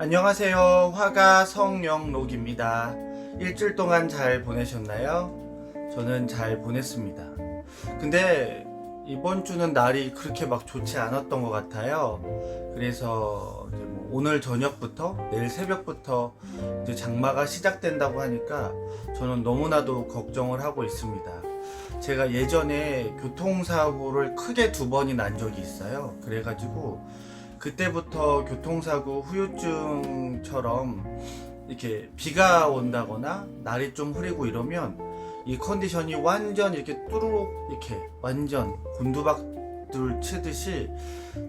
안녕하세요. 화가 성영록입니다. 일주일 동안 잘 보내셨나요? 저는 잘 보냈습니다. 근데 이번 주는 날이 그렇게 막 좋지 않았던 것 같아요. 그래서 뭐 오늘 저녁부터 내일 새벽부터 이제 장마가 시작된다고 하니까 저는 너무나도 걱정을 하고 있습니다. 제가 예전에 교통사고를 크게 두 번이 난 적이 있어요. 그래가지고 그때부터 교통사고 후유증처럼 이렇게 비가 온다거나 날이 좀 흐리고 이러면 이 컨디션이 완전 이렇게 뚜루룩 이렇게 완전 곤두박들 치듯이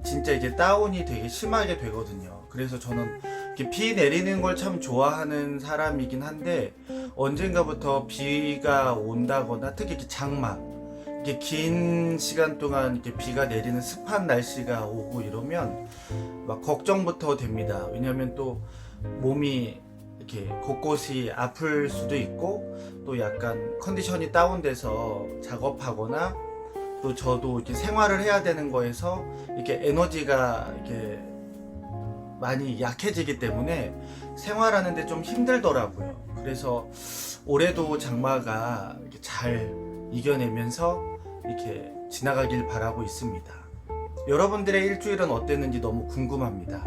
진짜 이제 다운이 되게 심하게 되거든요. 그래서 저는 이렇게 비 내리는 걸 참 좋아하는 사람이긴 한데 언젠가부터 비가 온다거나 특히 이렇게 장마 이게 긴 시간 동안 이렇게 비가 내리는 습한 날씨가 오고 이러면 막 걱정부터 됩니다. 왜냐하면 또 몸이 이렇게 곳곳이 아플 수도 있고 또 약간 컨디션이 다운돼서 작업하거나 또 저도 이렇게 생활을 해야 되는 거에서 이렇게 에너지가 이렇게 많이 약해지기 때문에 생활하는데 좀 힘들더라고요. 그래서 올해도 장마가 이렇게 잘 이겨내면서 이렇게 지나가길 바라고 있습니다. 여러분들의 일주일은 어땠는지 너무 궁금합니다.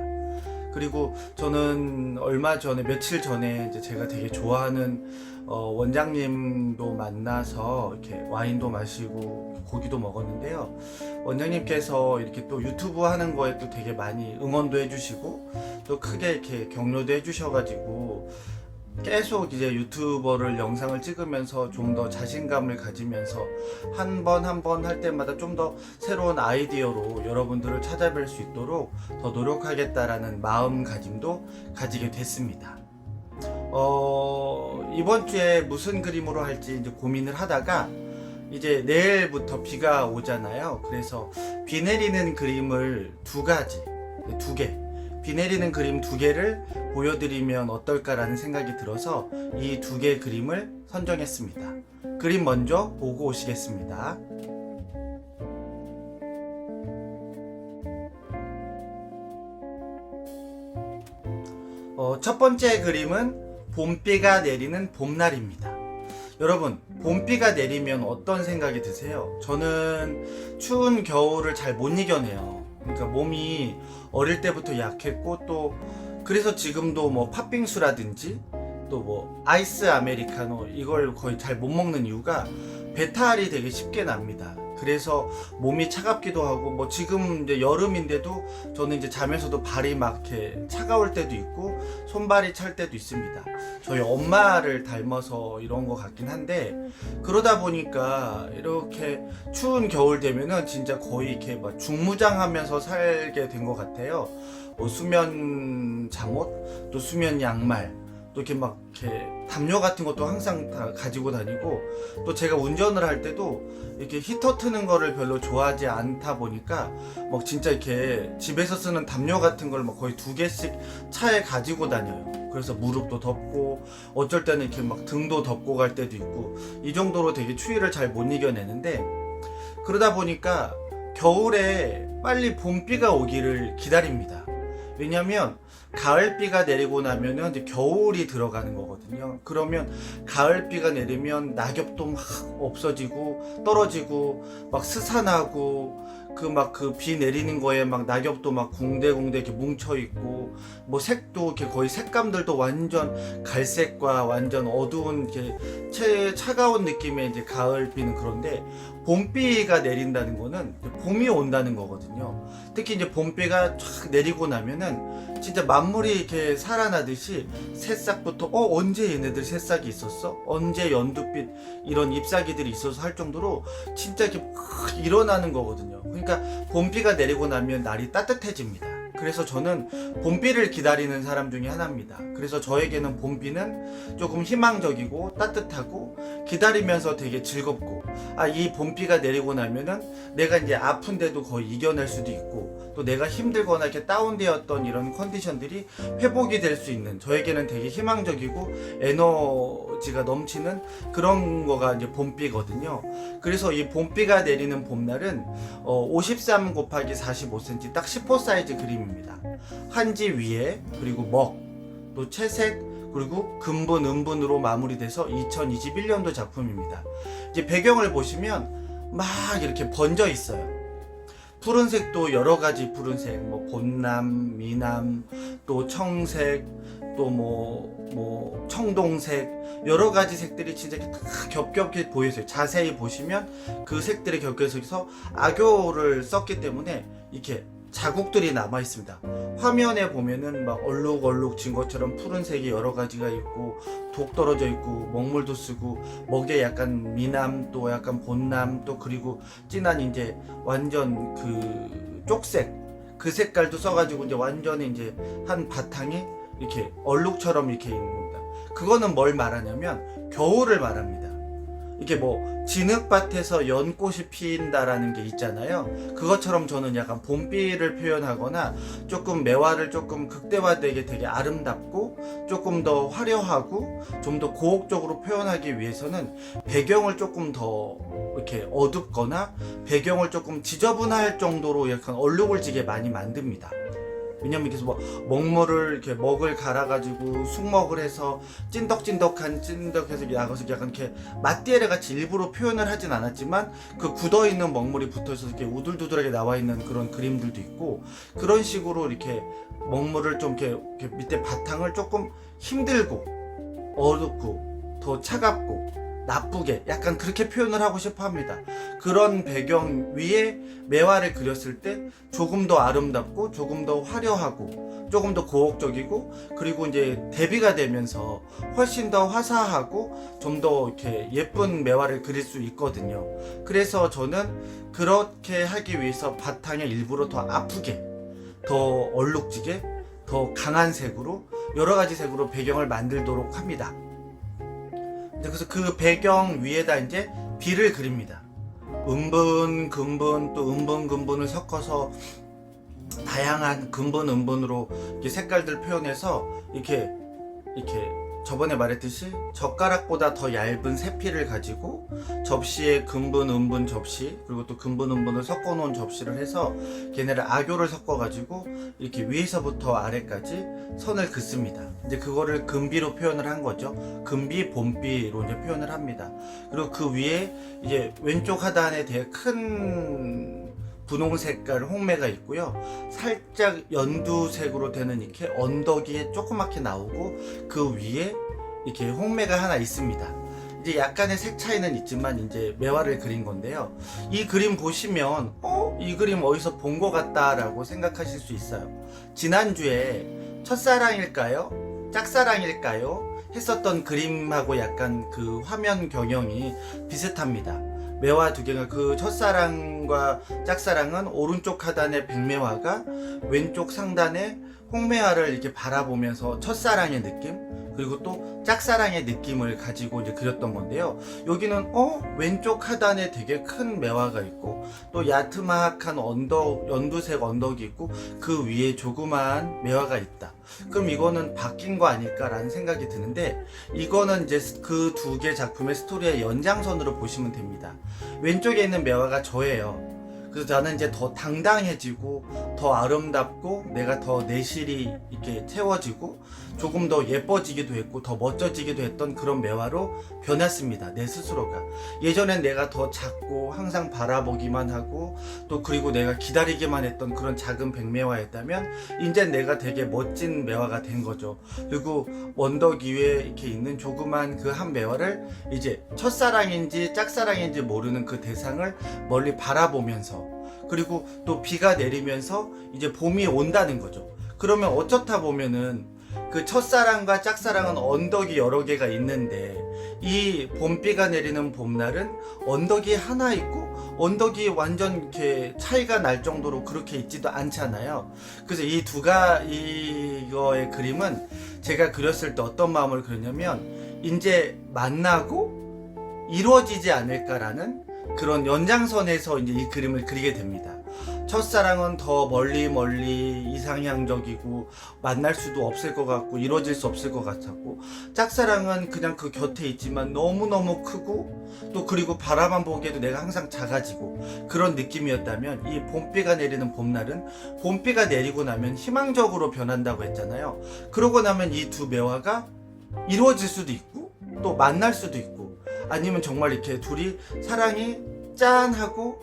그리고 저는 얼마 전에 며칠 전에 이제 제가 되게 좋아하는 어, 원장님도 만나서 이렇게 와인도 마시고 고기도 먹었는데요. 원장님께서 이렇게 또 유튜브 하는 거에 또 되게 많이 응원도 해주시고 또 크게 이렇게 격려도 해주셔가지고 계속 이제 유튜버를 영상을 찍으면서 좀 더 자신감을 가지면서 한 번 한 번 할 때마다 좀 더 새로운 아이디어로 여러분들을 찾아뵐 수 있도록 더 노력하겠다라는 마음가짐도 가지게 됐습니다. 어, 이번 주에 무슨 그림으로 할지 이제 고민을 하다가 이제 내일부터 비가 오잖아요. 그래서 비 내리는 그림을 두 가지, 두 개, 비 내리는 그림 두 개를 보여드리면 어떨까라는 생각이 들어서 이 두개 그림을 선정했습니다. 그림 먼저 보고 오시겠습니다. 어, 첫 번째 그림은 봄비가 내리는 봄날입니다. 여러분, 봄비가 내리면 어떤 생각이 드세요? 저는 추운 겨울을 잘 못 이겨내요. 그러니까 몸이 어릴 때부터 약했고 또 그래서 지금도 뭐 팥빙수라든지 또 뭐 아이스 아메리카노 이걸 거의 잘 못 먹는 이유가 배탈이 되게 쉽게 납니다. 그래서 몸이 차갑기도 하고 뭐 지금 이제 여름인데도 저는 이제 자면서도 발이 막 이렇게 차가울 때도 있고 손발이 찰 때도 있습니다. 저희 엄마를 닮아서 이런 것 같긴 한데 그러다 보니까 이렇게 추운 겨울 되면은 진짜 거의 이렇게 막 중무장하면서 살게 된 것 같아요. 뭐 수면 잠옷, 또 수면 양말, 또 이렇게 막 이렇게 담요 같은 것도 항상 다 가지고 다니고 또 제가 운전을 할 때도 이렇게 히터 트는 거를 별로 좋아하지 않다 보니까 막 진짜 이렇게 집에서 쓰는 담요 같은 걸 막 거의 두 개씩 차에 가지고 다녀요. 그래서 무릎도 덮고 어쩔 때는 이렇게 막 등도 덮고 갈 때도 있고 이 정도로 되게 추위를 잘 못 이겨내는데 그러다 보니까 겨울에 빨리 봄비가 오기를 기다립니다. 왜냐면 가을비가 내리고 나면은 이제 겨울이 들어가는 거거든요. 그러면 가을비가 내리면 낙엽도 막 없어지고 떨어지고 막 스산하고 그 막 그 비 내리는 거에 막 낙엽도 막 궁대궁대 이렇게 뭉쳐 있고 뭐 색도 이렇게 거의 색감들도 완전 갈색과 완전 어두운 이렇게 채 차가운 느낌의 이제 가을비는 그런데 봄비가 내린다는 거는 봄이 온다는 거거든요. 특히 이제 봄비가 쫙 내리고 나면은 진짜 만물이 이렇게 살아나듯이 새싹부터 어 언제 얘네들 새싹이 있었어? 언제 연두빛 이런 잎사귀들이 있어서 할 정도로 진짜 이렇게 확 일어나는 거거든요. 그러니까 봄비가 내리고 나면 날이 따뜻해집니다. 그래서 저는 봄비를 기다리는 사람 중에 하나입니다. 그래서 저에게는 봄비는 조금 희망적이고 따뜻하고 기다리면서 되게 즐겁고 아 이 봄비가 내리고 나면은 내가 이제 아픈데도 거의 이겨낼 수도 있고 또 내가 힘들거나 이렇게 다운되었던 이런 컨디션들이 회복이 될 수 있는 저에게는 되게 희망적이고 에너지가 넘치는 그런 거가 이제 봄비거든요. 그래서 이 봄비가 내리는 봄날은 어, 53 곱하기 45cm 딱 10호 사이즈 그림 작품입니다. 한지 위에 그리고 먹, 또 채색 그리고 근본 음분으로 마무리돼서 2021년도 작품입니다. 이제 배경을 보시면 막 이렇게 번져 있어요. 푸른색도 여러 가지 푸른색, 뭐 본남, 미남, 또 청색, 또 뭐 뭐 청동색 여러 가지 색들이 진짜 다 겹겹이 보여서요. 자세히 보시면 그 색들이 겹겹해서 악교를 썼기 때문에 이렇게 자국들이 남아 있습니다. 화면에 보면은 막 얼룩얼룩 진 것처럼 푸른색이 여러 가지가 있고 독 떨어져 있고 먹물도 쓰고 먹에 약간 미남 또 약간 본남 또 그리고 진한 이제 완전 그 쪽색 그 색깔도 써가지고 이제 완전히 이제 한 바탕이 이렇게 얼룩처럼 이렇게 있는 겁니다. 그거는 뭘 말하냐면 겨울을 말합니다. 이게 뭐 진흙밭에서 연꽃이 피인다라는 게 있잖아요. 그것처럼 저는 약간 봄비를 표현하거나 조금 매화를 조금 극대화되게 되게 아름답고 조금 더 화려하고 좀 더 고혹적으로 표현하기 위해서는 배경을 조금 더 이렇게 어둡거나 배경을 조금 지저분할 정도로 약간 얼룩을 지게 많이 만듭니다. 왜냐면 이렇게 뭐 먹물을 이렇게 먹을 갈아가지고 숙먹을 해서 찐덕찐덕한 찐덕해서 약간 이렇게 맛디에레 같이 일부러 표현을 하진 않았지만 그 굳어 있는 먹물이 붙어 있어서 이렇게 우둘두둘하게 나와 있는 그런 그림들도 있고 그런 식으로 이렇게 먹물을 좀 이렇게, 이렇게 밑에 바탕을 조금 힘들고 어둡고 더 차갑고 나쁘게 약간 그렇게 표현을 하고 싶어 합니다. 그런 배경 위에 매화를 그렸을 때 조금 더 아름답고 조금 더 화려하고 조금 더 고혹적이고 그리고 이제 대비가 되면서 훨씬 더 화사하고 좀 더 이렇게 예쁜 매화를 그릴 수 있거든요. 그래서 저는 그렇게 하기 위해서 바탕에 일부러 더 아프게 더 얼룩지게 더 강한 색으로 여러 가지 색으로 배경을 만들도록 합니다. 그래서 그 배경 위에다 이제 비를 그립니다. 음분, 근분, 또 음분, 근분을 섞어서 다양한 근분, 음분으로 색깔들 표현해서 이렇게 이렇게 저번에 말했듯이 젓가락보다 더 얇은 세피를 가지고 접시에 근분, 음분 접시 그리고 또 근분, 음분을 섞어 놓은 접시를 해서 걔네를 악교를 섞어 가지고 이렇게 위에서부터 아래까지 선을 긋습니다. 이제 그거를 금비로 표현을 한 거죠. 금비, 봄비로 이제 표현을 합니다. 그리고 그 위에 이제 왼쪽 하단에 되게 큰 분홍 색깔 홍매가 있고요. 살짝 연두색으로 되는 이렇게 언덕이 조그맣게 나오고 그 위에 이렇게 홍매가 하나 있습니다. 이제 약간의 색 차이는 있지만 이제 매화를 그린 건데요. 이 그림 보시면 어? 이 그림 어디서 본 것 같다라고 생각하실 수 있어요. 지난주에 첫사랑일까요? 짝사랑일까요? 했었던 그림하고 약간 그 화면 경영이 비슷합니다. 매화 두 개가 그 첫사랑과 짝사랑은 오른쪽 하단의 백매화가 왼쪽 상단에 홍매화를 이렇게 바라보면서 첫사랑의 느낌 그리고 또 짝사랑의 느낌을 가지고 이제 그렸던 건데요. 여기는 어 왼쪽 하단에 되게 큰 매화가 있고 또 야트막한 언덕 연두색 언덕이 있고 그 위에 조그마한 매화가 있다. 그럼 이거는 바뀐 거 아닐까라는 생각이 드는데 이거는 이제 그 두 개 작품의 스토리의 연장선으로 보시면 됩니다. 왼쪽에 있는 매화가 저예요. 그래서 나는 이제 더 당당해지고 더 아름답고 내가 더 내실이 이렇게 채워지고 조금 더 예뻐지기도 했고 더 멋져지기도 했던 그런 매화로 변했습니다. 내 스스로가. 예전엔 내가 더 작고 항상 바라보기만 하고 또 그리고 내가 기다리기만 했던 그런 작은 백매화였다면 이제 내가 되게 멋진 매화가 된 거죠. 그리고 원덕 위에 이렇게 있는 조그만 그 한 매화를 이제 첫사랑인지 짝사랑인지 모르는 그 대상을 멀리 바라보면서 그리고 또 비가 내리면서 이제 봄이 온다는 거죠. 그러면 어쩌다 보면은 그 첫사랑과 짝사랑은 언덕이 여러 개가 있는데 이 봄비가 내리는 봄날은 언덕이 하나 있고 언덕이 완전 이렇게 차이가 날 정도로 그렇게 있지도 않잖아요. 그래서 이 두가 이거의 그림은 제가 그렸을 때 어떤 마음을 그렸냐면 이제 만나고 이루어지지 않을까라는 그런 연장선에서 이제 이 그림을 그리게 됩니다. 첫사랑은 더 멀리 멀리 이상향적이고 만날 수도 없을 것 같고 이루어질 수 없을 것 같았고 짝사랑은 그냥 그 곁에 있지만 너무너무 크고 또 그리고 바라만 보기에도 내가 항상 작아지고 그런 느낌이었다면 이 봄비가 내리는 봄날은 봄비가 내리고 나면 희망적으로 변한다고 했잖아요. 그러고 나면 이 두 매화가 이루어질 수도 있고 또 만날 수도 있고 아니면 정말 이렇게 둘이 사랑이 짠하고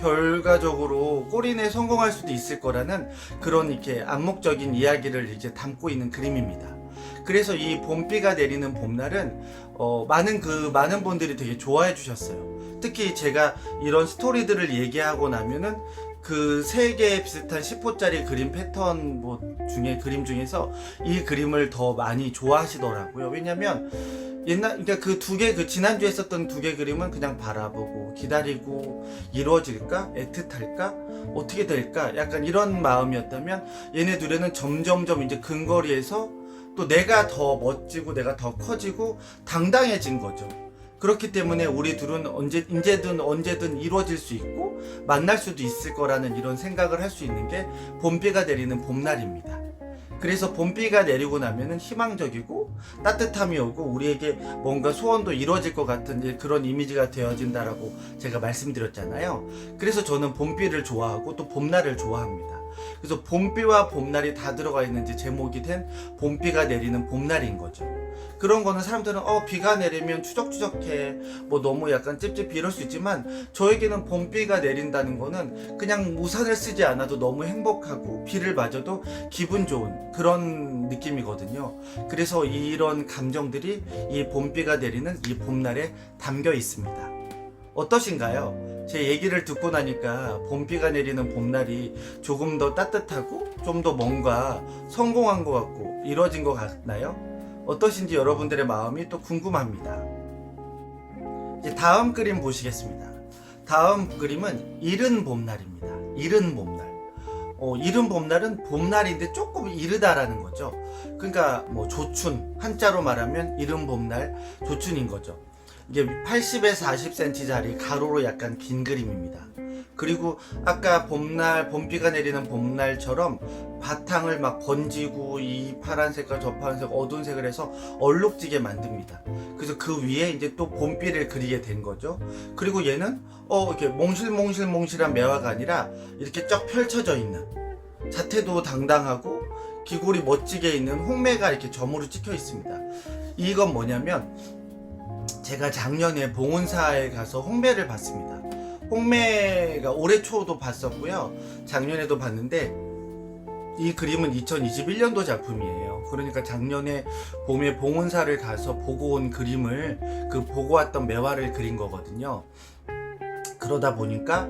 결과적으로 꼬린에 성공할 수도 있을 거라는 그런 이렇게 암묵적인 이야기를 이제 담고 있는 그림입니다. 그래서 이 봄비가 내리는 봄날은 어, 많은 그 많은 분들이 되게 좋아해 주셨어요. 특히 제가 이런 스토리들을 얘기하고 나면은 그 세개 비슷한 10호짜리 그림 패턴 뭐 중에 그림 중에서 이 그림을 더 많이 좋아하시더라고요. 왜냐면 옛날 그러니까 그 두 개 그 지난주에 썼던 두 개 그림은 그냥 바라보고 기다리고 이루어질까 애틋할까 어떻게 될까 약간 이런 마음이었다면 얘네 둘에는 점점점 이제 근거리에서 또 내가 더 멋지고 내가 더 커지고 당당해진 거죠. 그렇기 때문에 우리 둘은 언제 언제든 언제든 이루어질 수 있고 만날 수도 있을 거라는 이런 생각을 할 수 있는 게 봄비가 내리는 봄날입니다. 그래서 봄비가 내리고 나면은 희망적이고 따뜻함이 오고 우리에게 뭔가 소원도 이루어질 것 같은 그런 이미지가 되어진다라고 제가 말씀드렸잖아요. 그래서 저는 봄비를 좋아하고 또 봄날을 좋아합니다. 그래서 봄비와 봄날이 다 들어가 있는 이제 제목이 된 봄비가 내리는 봄날인 거죠. 그런 거는 사람들은 어 비가 내리면 추적추적해 뭐 너무 약간 찝찝 이럴 수 있지만 저에게는 봄비가 내린다는 거는 그냥 우산을 쓰지 않아도 너무 행복하고 비를 맞아도 기분 좋은 그런 느낌이거든요. 그래서 이런 감정들이 이 봄비가 내리는 이 봄날에 담겨 있습니다. 어떠신가요? 제 얘기를 듣고 나니까 봄비가 내리는 봄날이 조금 더 따뜻하고 좀 더 뭔가 성공한 것 같고 이루어진 것 같나요? 어떠신지 여러분들의 마음이 또 궁금합니다. 이제 다음 그림 보시겠습니다. 다음 그림은 이른 봄날입니다. 이른 봄날. 어, 이른 봄날은 봄날인데 조금 이르다라는 거죠. 그러니까 뭐 조춘 한자로 말하면 이른 봄날 조춘인 거죠. 이게 80에 40cm짜리 가로로 약간 긴 그림입니다. 그리고 아까 봄날 봄비가 내리는 봄날처럼 바탕을 막 번지고 이 파란색과 저 파란색 어두운 색을 해서 얼룩지게 만듭니다. 그래서 그 위에 이제 또 봄비를 그리게 된 거죠. 그리고 얘는 어 이렇게 몽실몽실몽실한 매화가 아니라 이렇게 쫙 펼쳐져 있는 자태도 당당하고 기골이 멋지게 있는 홍매가 이렇게 점으로 찍혀 있습니다. 이건 뭐냐면 제가 작년에 봉은사에 가서 홍매를 봤습니다. 홍매가 올해 초도 봤었고요. 작년에도 봤는데 이 그림은 2021년도 작품이에요. 그러니까 작년에 봄에 봉은사를 가서 보고 온 그림을 그 보고 왔던 매화를 그린 거거든요. 그러다 보니까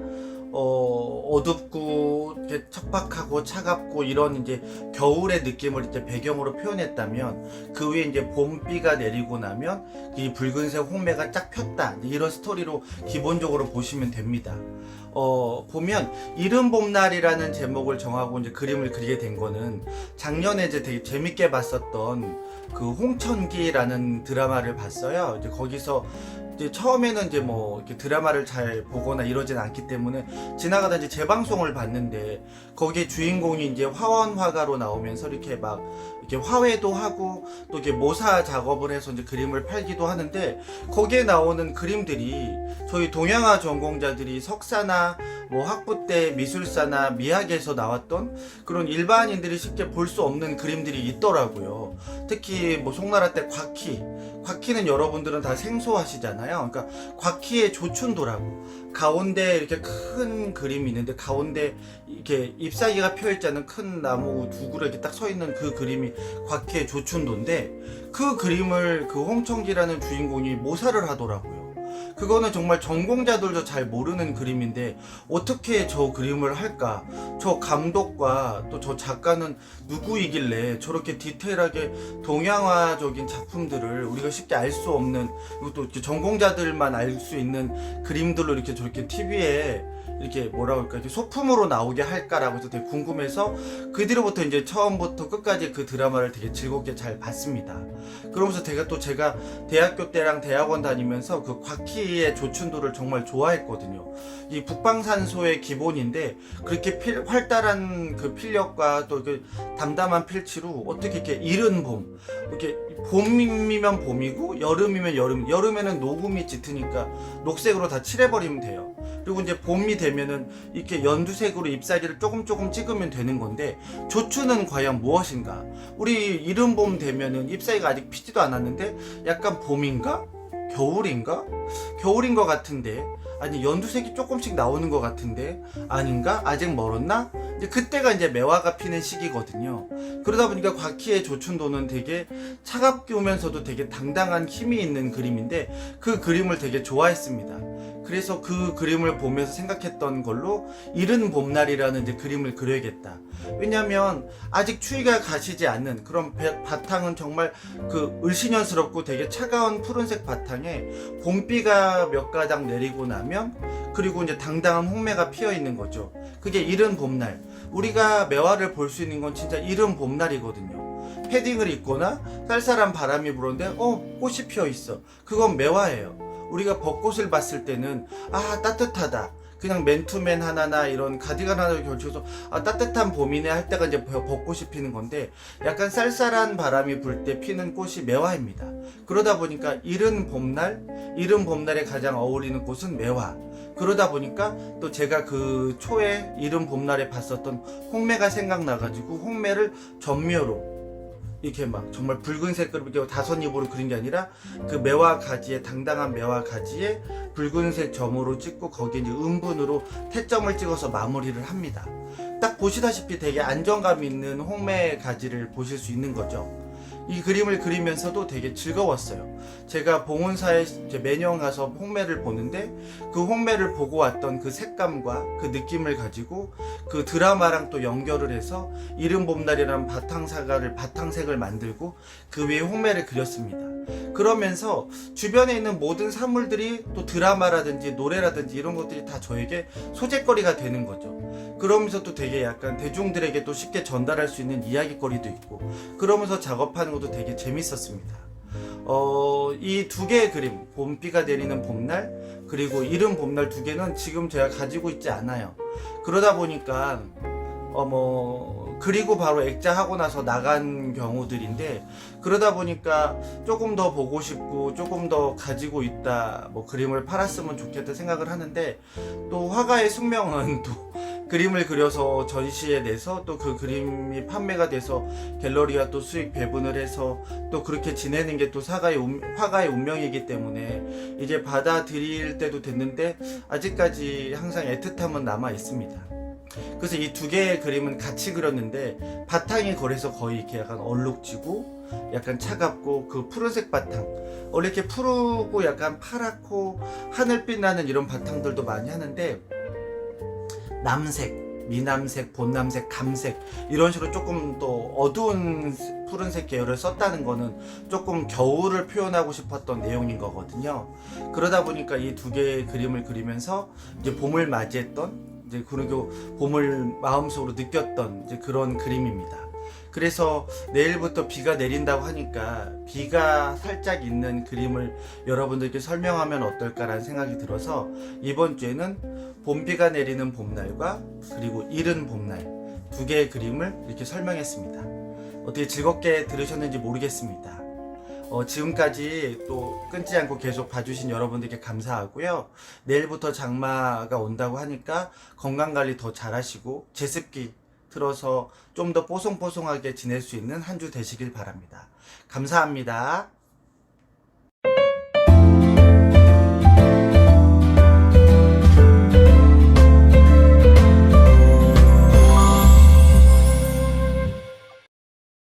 어, 어둡고 척박하고 차갑고 이런 이제 겨울의 느낌을 이제 배경으로 표현했다면 그 위에 이제 봄비가 내리고 나면 이 붉은색 홍매가 쫙 폈다 이런 스토리로 기본적으로 보시면 됩니다. 어, 보면 이른 봄날이라는 제목을 정하고 이제 그림을 그리게 된 거는 작년에 이제 되게 재밌게 봤었던 그 홍천기라는 드라마를 봤어요. 이제 거기서 이제 처음에는 이제 뭐 이렇게 드라마를 잘 보거나 이러진 않기 때문에 지나가다 이제 재방송을 봤는데 거기에 주인공이 이제 화원 화가로 나오면서 이렇게 막 이렇게 화회도 하고 또 이렇게 모사 작업을 해서 이제 그림을 팔기도 하는데 거기에 나오는 그림들이 저희 동양화 전공자들이 석사나 뭐 학부 때 미술사나 미학에서 나왔던 그런 일반인들이 쉽게 볼 수 없는 그림들이 있더라고요. 특히 뭐 송나라 때 곽희, 곽희는 여러분들은 다 생소하시잖아요. 그러니까 곽희의 조춘도라고 가운데 이렇게 큰 그림이 있는데 가운데 이렇게 잎사귀가 펴 않은 큰 나무 두 그루 이렇게 딱 서 있는 그 그림이 곽희의 조춘도인데 그 그림을 그 홍청기라는 주인공이 모사를 하더라고요. 그거는 정말 전공자들도 잘 모르는 그림인데 어떻게 저 그림을 할까? 저 감독과 또 저 작가는 누구이길래 저렇게 디테일하게 동양화적인 작품들을 우리가 쉽게 알 수 없는 이것도 이렇게 전공자들만 알 수 있는 그림들로 이렇게 저렇게 TV에 이렇게 뭐라 그럴까 이렇게 소품으로 나오게 할까라고 해서 되게 궁금해서 그 뒤로부터 이제 처음부터 끝까지 그 드라마를 되게 즐겁게 잘 봤습니다. 그러면서 제가 또 제가 대학교 때랑 대학원 다니면서 그 곽희의 조춘도를 정말 좋아했거든요. 이 북방산소의 기본인데 그렇게 필- 활달한 그 필력과 또 그 담담한 필치로 어떻게 이렇게 이른 봄 이렇게 봄이면 봄이고 여름이면 여름 여름에는 녹음이 짙으니까 녹색으로 다 칠해버리면 돼요. 그리고 이제 봄이 되면은 이렇게 연두색으로 잎사귀를 조금 조금 찍으면 되는 건데 조추는 과연 무엇인가? 우리 이른 봄 되면은 잎사귀가 아직 피지도 않았는데 약간 봄인가? 겨울인가? 겨울인 것 같은데 아니 연두색이 조금씩 나오는 것 같은데 아닌가? 아직 멀었나? 이제 그때가 이제 매화가 피는 시기거든요. 그러다 보니까 곽희의 조춘도는 되게 차갑게 오면서도 되게 당당한 힘이 있는 그림인데 그 그림을 되게 좋아했습니다. 그래서 그 그림을 보면서 생각했던 걸로 이른 봄날이라는 이제 그림을 그려야겠다. 왜냐면 아직 추위가 가시지 않는 그런 배- 바탕은 정말 그 을씨년스럽고 되게 차가운 푸른색 바탕에 봄비가 몇 가닥 내리고 나면 그리고 이제 당당한 홍매가 피어 있는 거죠. 그게 이른 봄날. 우리가 매화를 볼 수 있는 건 진짜 이른 봄날이거든요. 패딩을 입거나 쌀쌀한 바람이 불었는데 어 꽃이 피어 있어. 그건 매화예요. 우리가 벚꽃을 봤을 때는 아 따뜻하다. 그냥 맨투맨 하나나 이런 가디건 하나를 걸쳐서 아 따뜻한 봄이네 할 때가 이제 벚- 벚꽃이 피는 건데 약간 쌀쌀한 바람이 불 때 피는 꽃이 매화입니다. 그러다 보니까 이른 봄날, 이른 봄날에 가장 어울리는 꽃은 매화. 그러다 보니까 또 제가 그 초에 이른 봄날에 봤었던 홍매가 생각나가지고 홍매를 전묘로 이렇게 막 정말 붉은색으로 이렇게 다섯 입으로 그린 게 아니라 그 매화 가지에 당당한 매화 가지에 붉은색 점으로 찍고 거기에 이제 음분으로 태점을 찍어서 마무리를 합니다. 딱 보시다시피 되게 안정감 있는 홍매 가지를 보실 수 있는 거죠. 이 그림을 그리면서도 되게 즐거웠어요. 제가 봉온사에 이제 매년 가서 홍매를 보는데 그 홍매를 보고 왔던 그 색감과 그 느낌을 가지고 그 드라마랑 또 연결을 해서 이른 봄날이라는 바탕사과를 바탕색을 만들고 그 위에 홍매를 그렸습니다. 그러면서 주변에 있는 모든 사물들이 또 드라마라든지 노래라든지 이런 것들이 다 저에게 소재거리가 되는 거죠. 그러면서 또 되게 약간 대중들에게 또 쉽게 전달할 수 있는 이야기거리도 있고 그러면서 작업하는 것도 되게 재밌었습니다. 어, 이 두 개의 그림, 봄비가 내리는 봄날, 그리고 이른 봄날 두 개는 지금 제가 가지고 있지 않아요. 그러다 보니까, 어, 뭐, 그리고 바로 액자하고 나서 나간 경우들인데, 그러다 보니까 조금 더 보고 싶고, 조금 더 가지고 있다, 뭐, 그림을 팔았으면 좋겠다 생각을 하는데, 또 화가의 숙명은 또, 그림을 그려서 전시에 내서 또 그 그림이 판매가 돼서 갤러리가 또 수익 배분을 해서 또 그렇게 지내는 게 또 사가의 운- 화가의 운명이기 때문에 이제 받아들일 때도 됐는데 아직까지 항상 애틋함은 남아 있습니다. 그래서 이 두 개의 그림은 같이 그렸는데 바탕이 그래서 거의 이렇게 약간 얼룩지고 약간 차갑고 그 푸른색 바탕 원래 이렇게 푸르고 약간 파랗고 하늘빛 나는 이런 바탕들도 많이 하는데 남색 미남색, 본남색, 감색 이런 식으로 조금 또 어두운 푸른색 계열을 썼다는 거는 조금 겨울을 표현하고 싶었던 내용인 거거든요. 그러다 보니까 이 두 개의 그림을 그리면서 이제 봄을 맞이했던 이제 그리고 봄을 마음속으로 느꼈던 이제 그런 그림입니다. 그래서 내일부터 비가 내린다고 하니까 비가 살짝 있는 그림을 여러분들께 설명하면 어떨까라는 생각이 들어서 이번 주에는 봄비가 내리는 봄날과 그리고 이른 봄날 두 개의 그림을 이렇게 설명했습니다. 어떻게 즐겁게 들으셨는지 모르겠습니다. 어, 지금까지 또 끊지 않고 계속 봐주신 여러분들께 감사하고요. 내일부터 장마가 온다고 하니까 건강관리 더 잘하시고 제습기 틀어서 좀 더 뽀송뽀송하게 지낼 수 있는 한 주 되시길 바랍니다. 감사합니다.